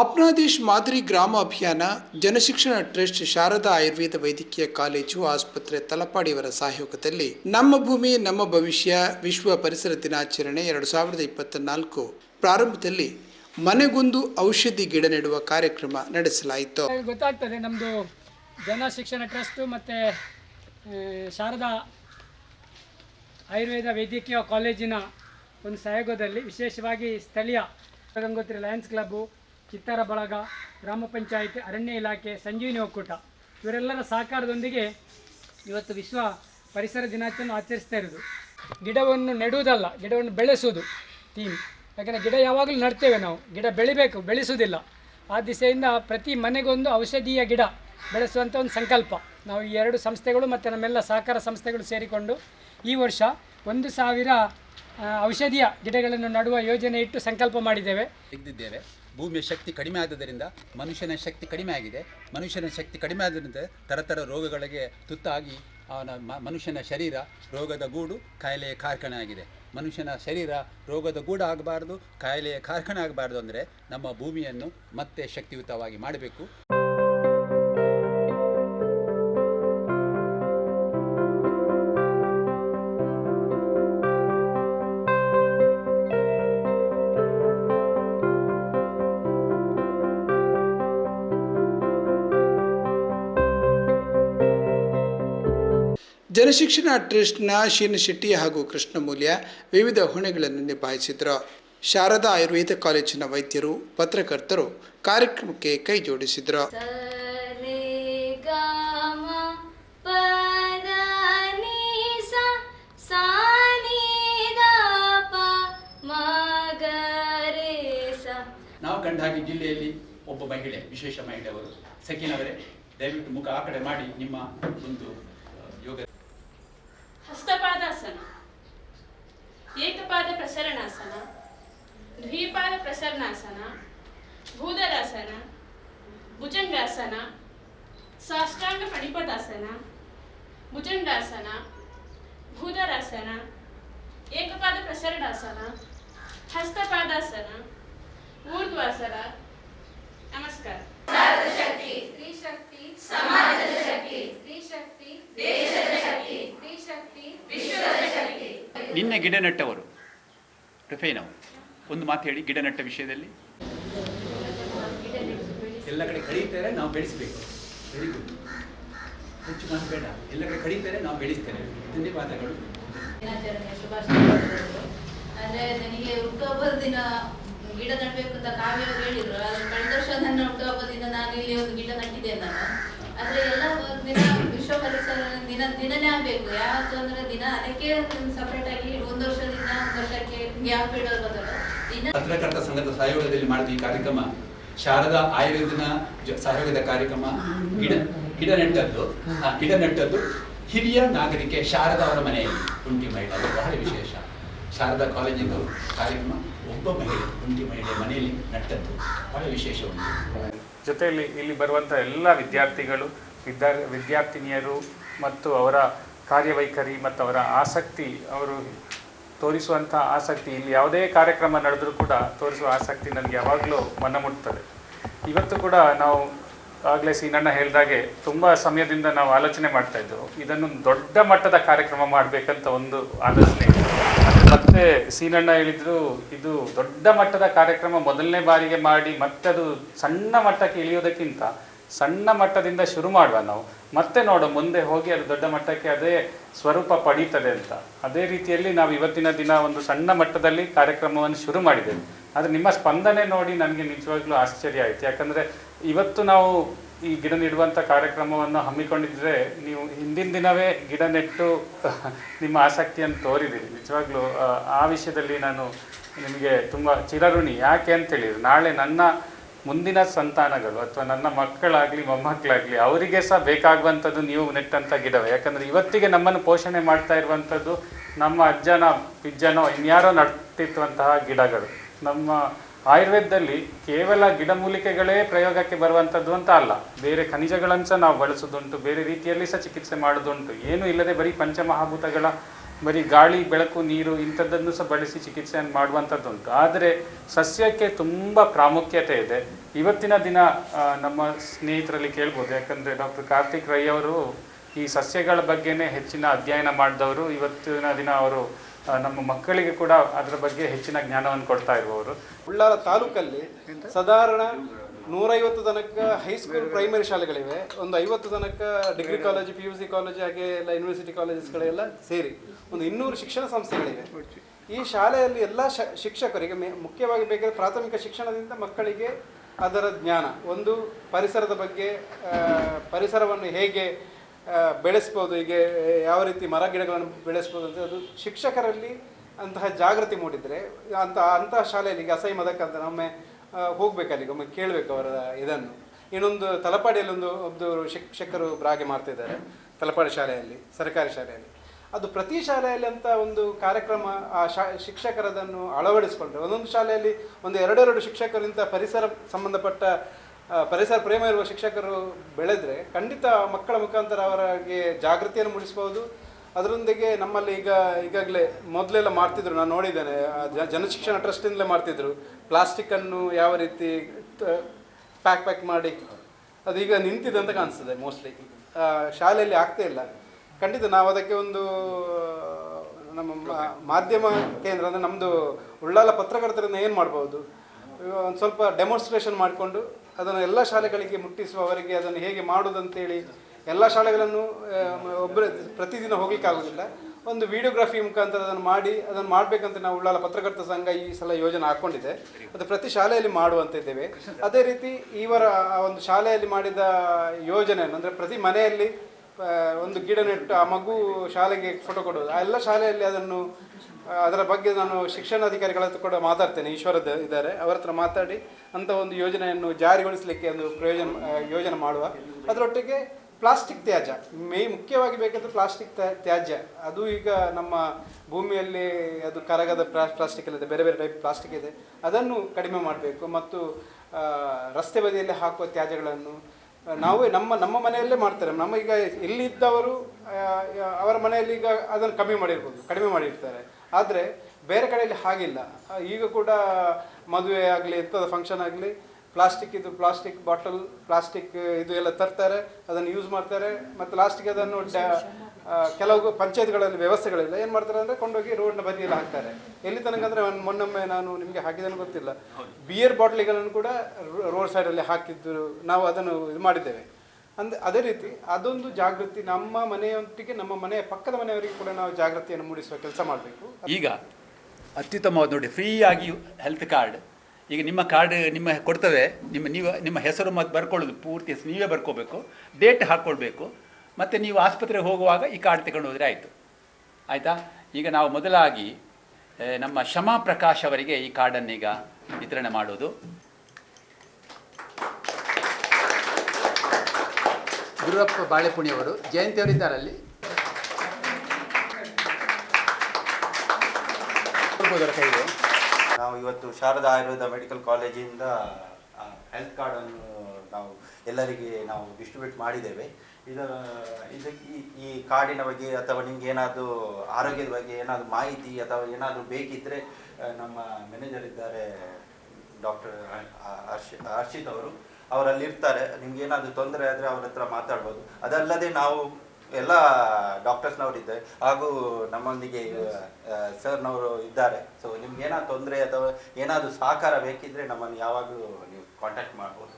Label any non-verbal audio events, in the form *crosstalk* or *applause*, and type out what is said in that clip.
ಅಪ್ನಾದೇಶ್ ಮಾದರಿ ಗ್ರಾಮ ಅಭಿಯಾನ, ಜನಶಿಕ್ಷಣ ಟ್ರಸ್ಟ್ ಶಾರದಾ ಆಯುರ್ವೇದ ವೈದ್ಯಕೀಯ ಕಾಲೇಜು ಆಸ್ಪತ್ರೆ ತಲಪಾಡಿಯವರ ಸಹಯೋಗದಲ್ಲಿ ನಮ್ಮ ಭೂಮಿ, ನಮ್ಮ ಭವಿಷ್ಯ, ವಿಶ್ವ ಪರಿಸರ ದಿನಾಚರಣೆ ಎರಡು ಸಾವಿರದ ಇಪ್ಪತ್ತ ನಾಲ್ಕು ಪ್ರಾರಂಭದಲ್ಲಿ ಮನೆಗೊಂದು ಔಷಧಿ ಗಿಡ ನೆಡುವ ಕಾರ್ಯಕ್ರಮ ನಡೆಸಲಾಯಿತು. ಗೊತ್ತಾಗ್ತದೆ ನಮ್ಮದು ಜನ ಶಿಕ್ಷಣ ಟ್ರಸ್ಟ್ ಮತ್ತು ಶಾರದಾ ಆಯುರ್ವೇದ ವೈದ್ಯಕೀಯ ಕಾಲೇಜಿನ ಒಂದು ಸಹಯೋಗದಲ್ಲಿ ವಿಶೇಷವಾಗಿ ಸ್ಥಳೀಯ ಗಂಗೋತ್ರಿ ಲಯನ್ಸ್ ಕ್ಲಬ್ಬು ಚಿತ್ತಾರ ಬಳಗ, ಗ್ರಾಮ ಪಂಚಾಯಿತಿ, ಅರಣ್ಯ ಇಲಾಖೆ, ಸಂಜೀವಿನಿ ಒಕ್ಕೂಟ. ಇವರೆಲ್ಲರ ಸಹಕಾರದೊಂದಿಗೆ ಇವತ್ತು ವಿಶ್ವ ಪರಿಸರ ದಿನಾಚರಣೆ ಆಚರಿಸ್ತಾ ಇರೋದು. ಗಿಡವನ್ನು ನೆಡುವುದಲ್ಲ, ಗಿಡವನ್ನು ಬೆಳೆಸುವುದು ಥೀಮ್ ಯಾಕಂದರೆ ಗಿಡ ಯಾವಾಗಲೂ ನಡ್ತೇವೆ ನಾವು. ಗಿಡ ಬೆಳಿಬೇಕು, ಬೆಳೆಸುವುದಿಲ್ಲ. ಆ ದಿಸೆಯಿಂದ ಪ್ರತಿ ಮನೆಗೊಂದು ಔಷಧೀಯ ಗಿಡ ಬೆಳೆಸುವಂಥ ಒಂದು ಸಂಕಲ್ಪ. ನಾವು ಈ ಎರಡು ಸಂಸ್ಥೆಗಳು ಮತ್ತು ನಮ್ಮೆಲ್ಲ ಸಹಕಾರ ಸಂಸ್ಥೆಗಳು ಸೇರಿಕೊಂಡು ಈ ವರ್ಷ ಒಂದು ಸಾವಿರ ಔಷಧೀಯ ಗಿಡಗಳನ್ನು ನಡುವ ಯೋಜನೆ ಇಟ್ಟು ಸಂಕಲ್ಪ ಮಾಡಿದ್ದೇವೆ. ತೆಗೆದಿದ್ದೇವೆ. ಭೂಮಿಯ ಶಕ್ತಿ ಕಡಿಮೆ ಆದ್ದರಿಂದ ಮನುಷ್ಯನ ಶಕ್ತಿ ಕಡಿಮೆ ಆಗಿದೆ. ಮನುಷ್ಯನ ಶಕ್ತಿ ಕಡಿಮೆ ಆದ್ದರಿಂದ ಥರಥರ ರೋಗಗಳಿಗೆ ತುತ್ತಾಗಿ ಅವನ ಮನುಷ್ಯನ ಶರೀರ ರೋಗದ ಗೂಡು ಕಾಯಿಲೆಯ ಕಾರ್ಖಾನೆ ಆಗಿದೆ. ಮನುಷ್ಯನ ಶರೀರ ರೋಗದ ಗೂಡು ಆಗಬಾರ್ದು, ಕಾಯಿಲೆಯ ಕಾರ್ಖಾನೆ ಆಗಬಾರ್ದು ಅಂದರೆ ನಮ್ಮ ಭೂಮಿಯನ್ನು ಮತ್ತೆ ಶಕ್ತಿಯುತವಾಗಿ ಮಾಡಬೇಕು. ಜನಶಿಕ್ಷಣ ಟ್ರಸ್ಟ್ನ ಶೀನ ಶೆಟ್ಟಿ ಹಾಗೂ ಕೃಷ್ಣಮೂಲ್ಯ ವಿವಿಧ ಹೊಣೆಗಳನ್ನು ನಿಭಾಯಿಸಿದರು. ಶಾರದಾ ಆಯುರ್ವೇದ ಕಾಲೇಜಿನ ವೈದ್ಯರು ಪತ್ರಕರ್ತರು ಕಾರ್ಯಕ್ರಮಕ್ಕೆ ಕೈ ಜೋಡಿಸಿದರು. ನಾವು ಕಂಡ ಹಾಗೆ ಜಿಲ್ಲೆಯಲ್ಲಿ ಒಬ್ಬ ಮಹಿಳೆ ವಿಶೇಷ ಮಹಿಳೆಯವರು ಸಖಿನವರೇ ದಯವಿಟ್ಟು ಮುಖ ಆ ಕಡೆ ಮಾಡಿ ನಿಮ್ಮ ಒಂದು ಯೋಗ ಏಕಪಾದ ಪ್ರಸರಣಾಸನ ದ್ವಿಪಾದ ಪ್ರಸರಣಾಸನ ಭೂದರಾಸನ ಭುಜಂಗಾಸನ ಸಾಷ್ಟಾಂಗ ಪಣಿಪದಾಸನ ಭುಜಂಗಾಸನ ಭೂದರಾಸನ ಏಕಪಾದ ಪ್ರಸರಣಾಸನ ಹಸ್ತಪಾದಾಸನ ಊರ್ಧ್ವಾಸನ ನಮಸ್ಕಾರ ಸ್ತ್ರೀ ಶಕ್ತಿ ಸಮಾಜದ ನಿನ್ನೆ ಗಿಡ ನೆಟ್ಟವರು ರುಫೇನವರು ಒಂದು ಮಾತು ಹೇಳಿ ಗಿಡ ನೆಟ್ಟ ವಿಷಯದಲ್ಲಿ. ಎಲ್ಲ ಕಡೆ ಕಡಿತಾರೆ ನಾವು ಬೆಳೆಸಬೇಕು. ವೆರಿ ಗುಡ್ ಹೆಚ್ಚು ಮಾತು ಬೇಡ. ಎಲ್ಲ ಕಡೆ ಕಡಿತಾರೆ ನಾವು ಬೆಳೆಸ್ತೇವೆ ಧನ್ಯವಾದಗಳು. ಅಂದ್ರೆ ನನಗೆ ಹುಟ್ಟುಹಬ್ಬದ ದಿನ ಗಿಡ ನೆಡಬೇಕು ಅಂತ ಕಾವ್ಯ ಅವರು ಹೇಳಿದ್ರು. ಆದ್ರೆ ಕಳೆದ ವರ್ಷ ನನ್ನ ಹುಟ್ಟುಹಬ್ಬದಿಂದ ನಾನು ಇಲ್ಲಿ ಒಂದು ಗಿಡ ನಟ್ಟಿದ್ದೆ ನಾನು. ಆದ್ರೆ ಎಲ್ಲ ವಿಶ್ವ ಪರಿಸರ ದಿನ ದಿನನೇ ಆಗ್ಬೇಕು. ಅಂದ್ರೆ ದಿನ ಅದಕ್ಕೆ ಸಪರೇಟ್ ಆಗಿ ವರ್ಷದಿಂದ ವರ್ಷಕ್ಕೆ ಪತ್ರಕರ್ತ ಸಂಘದ ಸಹಯೋಗದಲ್ಲಿ ಮಾಡಿದ ಈ ಕಾರ್ಯಕ್ರಮ, ಶಾರದಾ ಆಯುರ್ವೇದನ ಸಹಯೋಗದ ಕಾರ್ಯಕ್ರಮ ಗಿಡ ಗಿಡ ನೆಟ್ಟದ್ದು ಗಿಡ ನೆಟ್ಟದ್ದು ಹಿರಿಯ ನಾಗರಿಕೆ ಶಾರದಾ ಅವರ ಮನೆಯಲ್ಲಿ ಕುಂಟಿ ಮಹಿಳೆ, ಅದು ಬಹಳ ವಿಶೇಷ. ಶಾರದಾ ಕಾಲೇಜಿನ ಕಾರ್ಯಕ್ರಮ, ಒಬ್ಬ ಮಹಿಳೆ ಕುಂಟಿ ಮಹಿಳೆ ಮನೆಯಲ್ಲಿ ನೆಟ್ಟದ್ದು, ಬಹಳ ವಿಶೇಷ ಜೊತೆಯಲ್ಲಿ ಇಲ್ಲಿ ಬರುವಂಥ ಎಲ್ಲ ವಿದ್ಯಾರ್ಥಿಗಳು ವಿದ್ಯಾ ವಿದ್ಯಾರ್ಥಿನಿಯರು ಮತ್ತು ಅವರ ಕಾರ್ಯವೈಖರಿ ಮತ್ತು ಅವರ ಆಸಕ್ತಿ, ಅವರು ತೋರಿಸುವಂಥ ಆಸಕ್ತಿ, ಇಲ್ಲಿ ಯಾವುದೇ ಕಾರ್ಯಕ್ರಮ ನಡೆದರೂ ಕೂಡ ತೋರಿಸುವ ಆಸಕ್ತಿ ನನಗೆ ಯಾವಾಗಲೂ ಮನ ಮುಟ್ತದೆ. ಇವತ್ತು ಕೂಡ ನಾವು ಆಗಲೇ ಸೀನಣ್ಣ ಹೇಳಿದಾಗೆ ತುಂಬ ಸಮಯದಿಂದ ನಾವು ಆಲೋಚನೆ ಮಾಡ್ತಾ ಇದ್ದೆವು. ಇದನ್ನು ದೊಡ್ಡ ಮಟ್ಟದ ಕಾರ್ಯಕ್ರಮ ಮಾಡಬೇಕಂತ ಒಂದು ಆಲೋಚನೆ. ಮತ್ತೆ ಸೀನಣ್ಣ ಹೇಳಿದ್ರು ಇದು ದೊಡ್ಡ ಮಟ್ಟದ ಕಾರ್ಯಕ್ರಮ ಮೊದಲನೇ ಬಾರಿಗೆ ಮಾಡಿ ಮತ್ತೆ ಅದು ಸಣ್ಣ ಮಟ್ಟಕ್ಕೆ ಇಳಿಯೋದಕ್ಕಿಂತ ಸಣ್ಣ ಮಟ್ಟದಿಂದ ಶುರು ಮಾಡುವ ನಾವು. ಮತ್ತೆ ನೋಡು ಮುಂದೆ ಹೋಗಿ ಅದು ದೊಡ್ಡ ಮಟ್ಟಕ್ಕೆ ಅದೇ ಸ್ವರೂಪ ಪಡೀತದೆ ಅಂತ. ಅದೇ ರೀತಿಯಲ್ಲಿ ನಾವು ಇವತ್ತಿನ ದಿನ ಒಂದು ಸಣ್ಣ ಮಟ್ಟದಲ್ಲಿ ಕಾರ್ಯಕ್ರಮವನ್ನು ಶುರು ಮಾಡಿದ್ದೇವೆ. ಆದರೆ ನಿಮ್ಮ ಸ್ಪಂದನೆ ನೋಡಿ ನನಗೆ ನಿಜವಾಗ್ಲೂ ಆಶ್ಚರ್ಯ ಆಯಿತು. ಯಾಕಂದರೆ ಇವತ್ತು ನಾವು ಈ ಗಿಡ ನೆಡುವಂಥ ಕಾರ್ಯಕ್ರಮವನ್ನು ಹಮ್ಮಿಕೊಂಡಿದ್ರೆ ನೀವು ಹಿಂದಿನ ದಿನವೇ ಗಿಡ ನೆಟ್ಟು *laughs* ನಿಮ್ಮ ಆಸಕ್ತಿಯನ್ನು ತೋರಿದಿರಿ. ನಿಜವಾಗ್ಲೂ ಆ, ವಿಷಯದಲ್ಲಿ ನಾನು ನಿಮಗೆ ತುಂಬ ಚಿರಋಣಿ. ಯಾಕೆ ಅಂತ ಹೇಳಿದ್ರೆ ನಾಳೆ ನನ್ನ ಮುಂದಿನ ಸಂತಾನಗಳು ಅಥವಾ ನನ್ನ ಮಕ್ಕಳಾಗ್ಲಿ, ಮೊಮ್ಮಕ್ಕಳಾಗ್ಲಿ, ಅವರಿಗೆ ಸಹ ಬೇಕಾಗುವಂಥದ್ದು ನೀವು ನೆಟ್ಟಂಥ ಗಿಡವೇ. ಯಾಕಂದ್ರೆ ಇವತ್ತಿಗೆ ನಮ್ಮನ್ನು ಪೋಷಣೆ ಮಾಡ್ತಾ ಇರುವಂಥದ್ದು ನಮ್ಮ ಅಜ್ಜನ, ಪಿಜ್ಜನೋ, ಇನ್ಯಾರೋ ನಟ್ಟಿರುವಂತಹ ಗಿಡಗಳು. ನಮ್ಮ ಆಯುರ್ವೇದದಲ್ಲಿ ಕೇವಲ ಗಿಡಮೂಲಿಕೆಗಳೇ ಪ್ರಯೋಗಕ್ಕೆ ಬರುವಂಥದ್ದು ಅಂತ ಅಲ್ಲ. ಬೇರೆ ಖನಿಜಗಳನ್ನು ಸಹ ನಾವು ಬಳಸೋದುಂಟು ಬೇರೆ ರೀತಿಯಲ್ಲಿ ಸಹ ಚಿಕಿತ್ಸೆ ಮಾಡೋದುಂಟು ಏನು ಇಲ್ಲದೆ ಬರೀ ಪಂಚಮಹಾಭೂತಗಳ ಬರೀ ಗಾಳಿ ಬೆಳಕು ನೀರು ಇಂಥದ್ದನ್ನು ಸಹ ಬಳಸಿ ಚಿಕಿತ್ಸೆಯನ್ನು ಮಾಡುವಂಥದ್ದುಂಟು. ಆದರೆ ಸಸ್ಯಕ್ಕೆ ತುಂಬ ಪ್ರಾಮುಖ್ಯತೆ ಇದೆ. ಇವತ್ತಿನ ದಿನ ನಮ್ಮ ಸ್ನೇಹಿತರಲ್ಲಿ ಕೇಳ್ಬೋದು. ಯಾಕಂದರೆ ಡಾಕ್ಟರ್ ಕಾರ್ತಿಕ್ ರೈ ಅವರು ಈ ಸಸ್ಯಗಳ ಬಗ್ಗೆನೇ ಹೆಚ್ಚಿನ ಅಧ್ಯಯನ ಮಾಡಿದವರು. ಇವತ್ತಿನ ದಿನ ಅವರು ನಮ್ಮ ಮಕ್ಕಳಿಗೆ ಕೂಡ ಅದರ ಬಗ್ಗೆ ಹೆಚ್ಚಿನ ಜ್ಞಾನವನ್ನು ಕೊಡ್ತಾ ಇರುವವರು. ಉಳ್ಳಾರ ತಾಲೂಕಲ್ಲಿ ಸಾಧಾರಣ ನೂರೈವತ್ತು ತನಕ ಹೈಸ್ಕೂಲ್ ಪ್ರೈಮರಿ ಶಾಲೆಗಳಿವೆ. ಒಂದು ಐವತ್ತು ತನಕ degree college P U C college ಹಾಗೆ ಎಲ್ಲ ಯೂನಿವರ್ಸಿಟಿ ಕಾಲೇಜಸ್ಗಳೆಲ್ಲ ಸೇರಿ ಒಂದು ಇನ್ನೂರು ಶಿಕ್ಷಣ ಸಂಸ್ಥೆಗಳಿವೆ. ಈ ಶಾಲೆಯಲ್ಲಿ ಎಲ್ಲ ಶಿಕ್ಷಕರಿಗೆ ಮುಖ್ಯವಾಗಿ ಬೇಕಾದ ಪ್ರಾಥಮಿಕ ಶಿಕ್ಷಣದಿಂದ ಮಕ್ಕಳಿಗೆ ಅದರ ಜ್ಞಾನ ಒಂದು ಪರಿಸರದ ಬಗ್ಗೆ ಪರಿಸರವನ್ನು ಹೇಗೆ ಬೆಳೆಸ್ಬೋದು ಹೀಗೆ ಯಾವ ರೀತಿ ಮರ ಗಿಡಗಳನ್ನು ಬೆಳೆಸ್ಬೋದು ಅಂತ ಅದು ಶಿಕ್ಷಕರಲ್ಲಿ ಅಂತಹ ಜಾಗೃತಿ ಮೂಡಿದರೆ ಅಂತ ಅಂತಹ ಶಾಲೆಯಲ್ಲಿ ಈಗ ಅಸೈ ಒಮ್ಮೆ ಆ, ಹೋಗ್ಬೇಕು ಅಲ್ಲಿಗೆ ಒಮ್ಮೆ ಕೇಳಬೇಕು ಅವರ ಇದನ್ನು. ಇನ್ನೊಂದು ತಲಪಾಡಿಯಲ್ಲಿ ಒಂದು ಒಬ್ಬರು ಶಿಕ್ಷಕರು ಬ್ರಾಗೆ ಮಾಡ್ತಿದ್ದಾರೆ ತಲಪಾಡಿ ಶಾಲೆಯಲ್ಲಿ, ಸರ್ಕಾರಿ ಶಾಲೆಯಲ್ಲಿ. ಅದು ಪ್ರತಿ ಶಾಲೆಯಲ್ಲಿ ಅಂತ ಒಂದು ಕಾರ್ಯಕ್ರಮ, ಆ ಶಾ, ಶಿಕ್ಷಕರದನ್ನು ಅಳವಡಿಸಿಕೊಂಡ್ರೆ, ಒಂದೊಂದು ಶಾಲೆಯಲ್ಲಿ ಒಂದು ಎರಡೆರಡು ಶಿಕ್ಷಕರಿಂದ ಪರಿಸರ ಸಂಬಂಧಪಟ್ಟ ಪರಿಸರ ಪ್ರೇಮ ಇರುವ ಶಿಕ್ಷಕರು ಬೆಳೆದ್ರೆ ಖಂಡಿತ ಮಕ್ಕಳ ಮುಖಾಂತರ ಅವರಿಗೆ ಜಾಗೃತಿಯನ್ನು ಮೂಡಿಸ್ಬೋದು ಅದರೊಂದಿಗೆ ನಮ್ಮಲ್ಲಿ ಈಗ ಈಗಾಗಲೇ ಮೊದಲೆಲ್ಲ ಮಾಡ್ತಿದ್ರು, ನಾನು ನೋಡಿದ್ದೇನೆ. ಜನಶಿಕ್ಷಣ ಟ್ರಸ್ಟಿಂದಲೇ ಮಾಡ್ತಿದ್ರು. ಪ್ಲಾಸ್ಟಿಕ್ಕನ್ನು ಯಾವ ರೀತಿ ಪ್ಯಾಕ್ ಪ್ಯಾಕ್ ಮಾಡಿ, ಅದು ಈಗ ನಿಂತಿದೆ ಅಂತ ಕಾಣಿಸ್ತದೆ ಮೋಸ್ಟ್ಲಿ. ಶಾಲೆಯಲ್ಲಿ ಆಗ್ತಾ ಇಲ್ಲ. ಖಂಡಿತ ನಾವು ಅದಕ್ಕೆ ಒಂದು, ನಮ್ಮ ಮಾಧ್ಯಮ ಕೇಂದ್ರ, ಅಂದರೆ ನಮ್ಮದು ಉಳ್ಳಾಲ ಪತ್ರಕರ್ತರನ್ನು ಏನು ಮಾಡ್ಬೋದು? ಒಂದು ಸ್ವಲ್ಪ ಡೆಮೋನ್ಸ್ಟ್ರೇಷನ್ ಮಾಡಿಕೊಂಡು, ಅದನ್ನು ಎಲ್ಲ ಶಾಲೆಗಳಿಗೆ ಮುಟ್ಟಿಸುವವರಿಗೆ ಅದನ್ನು ಹೇಗೆ ಮಾಡೋದಂತೇಳಿ ಎಲ್ಲ ಶಾಲೆಗಳನ್ನು ಒಬ್ಬರೇ ಪ್ರತಿದಿನ ಹೋಗ್ಲಿಕ್ಕೆ ಆಗೋದಿಲ್ಲ ಒಂದು ವಿಡಿಯೋಗ್ರಫಿ ಮುಖಾಂತರ ಅದನ್ನು ಮಾಡಿ, ಅದನ್ನು ಮಾಡಬೇಕಂತ ನಾವು ಉಳ್ಳಾಲ ಪತ್ರಕರ್ತ ಸಂಘ ಈ ಸಲ ಯೋಜನೆ ಹಾಕ್ಕೊಂಡಿದೆ ಅದು ಪ್ರತಿ ಶಾಲೆಯಲ್ಲಿ ಮಾಡುವಂತಿದ್ದೇವೆ ಅದೇ ರೀತಿ ಇವರ ಒಂದು ಶಾಲೆಯಲ್ಲಿ ಮಾಡಿದ ಯೋಜನೆಯನ್ನು, ಅಂದರೆ ಪ್ರತಿ ಮನೆಯಲ್ಲಿ ಒಂದು ಗಿಡ ನೆಟ್ಟು ಆ ಮಗು ಶಾಲೆಗೆ ಫೋಟೋ ಕೊಡೋದು ಆ ಎಲ್ಲ ಶಾಲೆಯಲ್ಲಿ ಅದನ್ನು, ಅದರ ಬಗ್ಗೆ ನಾನು ಶಿಕ್ಷಣಾಧಿಕಾರಿಗಳ ಹತ್ರ ಕೂಡ ಮಾತಾಡ್ತೇನೆ. ಈಶ್ವರದ ಇದ್ದಾರೆ, ಅವರ ಹತ್ರ ಮಾತಾಡಿ, ಅಂತ ಒಂದು ಯೋಜನೆಯನ್ನು ಜಾರಿಗೊಳಿಸಲಿಕ್ಕೆ ಒಂದು ಪ್ರಯೋಜನ ಯೋಜನೆ ಮಾಡುವ. ಅದರೊಟ್ಟಿಗೆ ಪ್ಲಾಸ್ಟಿಕ್ ತ್ಯಾಜ್ಯ. ಮೇ, ಮುಖ್ಯವಾಗಿ ಬೇಕಾದ್ರೆ ಪ್ಲಾಸ್ಟಿಕ್ ತ್ಯಾಜ್ಯ. ಅದು ಈಗ ನಮ್ಮ ಭೂಮಿಯಲ್ಲಿ ಅದು ಕರಗದ ಪ್ಲಾಸ್ಟಿಕ್ ಇದೆ ಬೇರೆ ಬೇರೆ ಟೈಪ್ ಪ್ಲಾಸ್ಟಿಕ್ ಇದೆ. ಅದನ್ನು ಕಡಿಮೆ ಮಾಡಬೇಕು ಮತ್ತು ರಸ್ತೆ ಬದಿಯಲ್ಲಿ ಹಾಕುವ ತ್ಯಾಜ್ಯಗಳನ್ನು ನಾವೇ ನಮ್ಮ ನಮ್ಮ ಮನೆಯಲ್ಲೇ ಮಾಡ್ತಾರೆ. ನಮ್ಮ ಈಗ ಎಲ್ಲಿದ್ದವರು ಅವರ ಮನೆಯಲ್ಲಿ ಈಗ ಅದನ್ನು ಕಮ್ಮಿ ಮಾಡಿರ್ಬೋದು, ಕಡಿಮೆ ಮಾಡಿರ್ತಾರೆ. ಆದರೆ ಬೇರೆ ಕಡೆಯಲ್ಲಿ ಹಾಗಿಲ್ಲ. ಈಗ ಕೂಡ ಮದುವೆ ಆಗಲಿ ಎಂಥದ್ದು ಫಂಕ್ಷನ್ ಆಗಲಿ ಪ್ಲಾಸ್ಟಿಕ್ ಇದು ಪ್ಲಾಸ್ಟಿಕ್ ಬಾಟಲ್, ಪ್ಲಾಸ್ಟಿಕ್ ಇದು ಎಲ್ಲ ತರ್ತಾರೆ, ಅದನ್ನು ಯೂಸ್ ಮಾಡ್ತಾರೆ, ಮತ್ತು ಲಾಸ್ಟಿಗೆ ಅದನ್ನು ಕೆಲವು ಪಂಚಾಯತ್ಗಳಲ್ಲಿ ವ್ಯವಸ್ಥೆಗಳಿಲ್ಲ. ಏನು ಮಾಡ್ತಾರೆ ಅಂದರೆ ಕೊಂಡೋಗಿ ರೋಡ್ನ ಬದಿಯಲ್ಲಿ ಹಾಕ್ತಾರೆ. ಎಲ್ಲಿ ತನಕ ಅಂದರೆ ಮೊನ್ನೊಮ್ಮೆ ನಾನು ನಿಮಗೆ ಹಾಕಿದ್ದೇನೆ ಗೊತ್ತಿಲ್ಲ. ಬಿಯರ್ ಬಾಟ್ಲಿಗಳನ್ನು ಕೂಡ ರೋಡ್ ಸೈಡಲ್ಲಿ ಹಾಕಿದ್ದು ನಾವು ಅದನ್ನು ಇದು ಮಾಡಿದ್ದೇವೆ. ಅಂದ, ಅದೇ ರೀತಿ ಅದೊಂದು ಜಾಗೃತಿ ನಮ್ಮ ಮನೆಯೊಟ್ಟಿಗೆ ನಮ್ಮ ಮನೆಯ ಪಕ್ಕದ ಮನೆಯವರಿಗೆ ಕೂಡ ನಾವು ಜಾಗೃತಿಯನ್ನು ಮೂಡಿಸುವ ಕೆಲಸ ಮಾಡಬೇಕು. ಈಗ ಅತ್ಯುತ್ತಮವಾದ ನೋಡಿ ಫ್ರೀಯಾಗಿ ಹೆಲ್ತ್ ಕಾರ್ಡ್ ಈಗ ನಿಮ್ಮ ಕಾರ್ಡ್ ನಿಮ್ಮ ಕೊಡ್ತವೆ ನಿಮ್ಮ ನೀವು ನಿಮ್ಮ ಹೆಸರು ಮತ್ತು ಬರ್ಕೊಳ್ಳೋದು ಪೂರ್ತಿ ಹೆಸರು ನೀವೇ ಬರ್ಕೋಬೇಕು ಡೇಟ್ ಹಾಕ್ಕೊಳ್ಬೇಕು ಮತ್ತು ನೀವು ಆಸ್ಪತ್ರೆಗೆ ಹೋಗುವಾಗ ಈ ಕಾರ್ಡ್ ತಗೊಂಡು ಹೋದರೆ ಆಯಿತು. ಆಯಿತಾ? ಈಗ ನಾವು ಮೊದಲಾಗಿ ನಮ್ಮ ಶಮಾ ಪ್ರಕಾಶ್ ಅವರಿಗೆ ಈ ಕಾರ್ಡನ್ನು ಈಗ ವಿತರಣೆ ಮಾಡೋದು. ಗುರುಪ್ಪ ಬಾಳೆಪುಣಿಯವರು ಜಯಂತಿ ಅವರಿದ್ದಾರಲ್ಲಿ ಕೈಗೆ? ನಾವು ಇವತ್ತು ಶಾರದಾ ಆಯುರ್ವೇದ ಮೆಡಿಕಲ್ ಕಾಲೇಜಿಂದ ಹೆಲ್ತ್ ಕಾರ್ಡನ್ನು ನಾವು ಎಲ್ಲರಿಗೆ ನಾವು ಡಿಸ್ಟ್ರಿಬ್ಯೂಟ್ ಮಾಡಿದ್ದೇವೆ. ಇದರ ಇದಕ್ಕೆ ಈ- ಕಾರ್ಡಿನ ಬಗ್ಗೆ ಅಥವಾ ನಿಮ್ಗೆ ಏನಾದರೂ ಆರೋಗ್ಯದ ಬಗ್ಗೆ ಏನಾದರೂ ಮಾಹಿತಿ ಅಥವಾ ಏನಾದರೂ ಬೇಕಿದ್ದರೆ ನಮ್ಮ ಮ್ಯಾನೇಜರ್ ಇದ್ದಾರೆ ಡಾಕ್ಟರ್ ಹರ್ಷ, ಹರ್ಷಿತ್ ಅವರು. ಅವರಲ್ಲಿರ್ತಾರೆ. ನಿಮ್ಗೆ ಏನಾದರೂ ತೊಂದರೆ ಆದರೆ ಅವ್ರ ಹತ್ರ ಮಾತಾಡ್ಬೋದು. ಅದಲ್ಲದೆ ನಾವು ಎಲ್ಲ ಡಾಕ್ಟರ್ಸ್ನವರು ಇದ್ದಾರೆ ಹಾಗೂ ನಮ್ಮೊಂದಿಗೆ ಸರ್ನವರು ಇದ್ದಾರೆ. ಸೊ ನಿಮ್ಗೆ ಏನಾದ್ರು ತೊಂದರೆ ಅಥವಾ ಏನಾದರೂ ಸಹಕಾರ ಬೇಕಿದ್ರೆ ನಮ್ಮನ್ನು ಯಾವಾಗಲೂ ನೀವು ಕಾಂಟ್ಯಾಕ್ಟ್ ಮಾಡ್ಬೋದು.